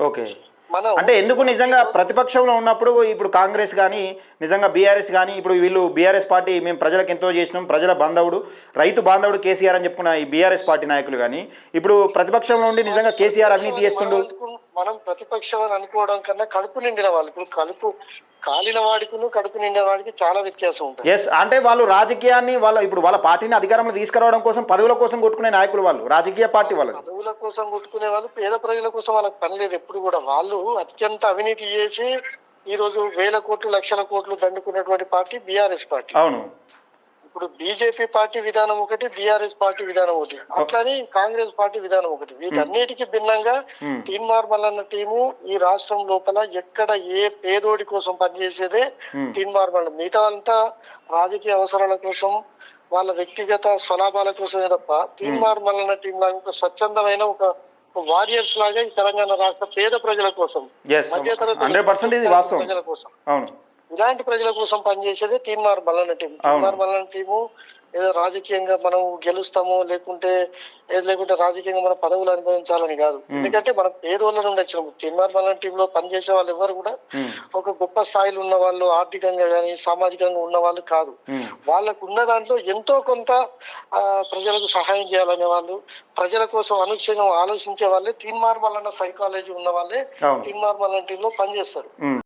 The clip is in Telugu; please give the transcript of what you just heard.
ఓకే. అంటే ఎందుకు నిజంగా ప్రతిపక్షంలో ఉన్నప్పుడు ఇప్పుడు కాంగ్రెస్ కానీ నిజంగా బీఆర్ఎస్ కానీ ఇప్పుడు వీళ్ళు బీఆర్ఎస్ పార్టీ మేము ప్రజలకు ఎంతో చేసినాం ప్రజల బాంధవుడు రైతు బాంధవుడు కేసీఆర్ అని చెప్పుకున్న ఈ బీఆర్ఎస్ పార్టీ నాయకులు కానీ ఇప్పుడు ప్రతిపక్షంలో ఉండి నిజంగా కేసీఆర్ అవినీతి చేస్తుండు. మనం ప్రతిపక్షం అని అనుకోవడం కన్నా కడుపు నిండిన వాళ్ళు. ఇప్పుడు కడుపు కాలిన వాడికిను కడుపు నిండిన వాడికి చాలా వ్యత్యాసం ఉంటుంది. ఎస్ అంటే వాళ్ళు రాజకీయాన్ని వాళ్ళ ఇప్పుడు వాళ్ళ పార్టీని అధికారంలో తీసుకురావడం కోసం పదవుల కోసం కొట్టుకునే నాయకులు వాళ్ళు రాజకీయ పార్టీ వాళ్ళది. పదవుల కోసం కొట్టుకునే వాళ్ళు పేద ప్రజల కోసం వాళ్ళకి పని లేదు ఎప్పుడు కూడా. వాళ్ళు అత్యంత అవినీతి చేసి ఈ రోజు వేల కోట్లు లక్షల కోట్లు దండుకున్నటువంటి పార్టీ బీఆర్ఎస్ పార్టీ. అవును. ఇప్పుడు బీజేపీ పార్టీ విధానం ఒకటి బీఆర్ఎస్ పార్టీ విధానం ఒకటి. అట్లని కాంగ్రెస్ పార్టీ విధానం ఒకటి. వీటన్నిటికీ భిన్నంగా Hmm. తీన్మార్ మల్లన్న టీము ఈ రాష్ట్రం లోపల ఎక్కడ ఏ పేదోడి కోసం పనిచేసేదే. తీన్మార్ మల్ల మిగతా అంతా రాజకీయ అవసరాల కోసం వాళ్ళ వ్యక్తిగత స్వలాభాల కోసమే తప్ప తీన్మార్ మల్లన్న టీం లాగా ఒక స్వచ్ఛందమైన ఒక వారియర్స్ లాగా ఈ తెలంగాణ రాష్ట్ర పేద ప్రజల కోసం మధ్యతరగతి ప్రజల కోసం. అవును. ఇలాంటి ప్రజల కోసం పనిచేసేది తీన్మార్ మల్లన్న టీం. తీన్మార్ మల్లన్న టీము ఏదో రాజకీయంగా మనం గెలుస్తాము లేకుంటే ఏదో లేకుంటే రాజకీయంగా మనం పదవులు అనుభవించాలని కాదు. ఎందుకంటే మనం పేదోళ్ళ నుండి వచ్చినాము తీన్మార్ మల్లన్న టీంలో పనిచేసే వాళ్ళు ఎవరు కూడా. ఒక గొప్ప స్థాయిలో ఉన్న వాళ్ళు ఆర్థికంగా కానీ సామాజికంగా ఉన్న వాళ్ళు కాదు. వాళ్ళకు ఉన్న దాంట్లో ఎంతో కొంత ప్రజలకు సహాయం చేయాలనే వాళ్ళు ప్రజల కోసం అనుక్షణం ఆలోచించే వాళ్ళే తీన్మార్ మల్లన్న సైకాలజీ ఉన్న వాళ్ళే తీన్మార్ మల్లన్న టీంలో పనిచేస్తారు.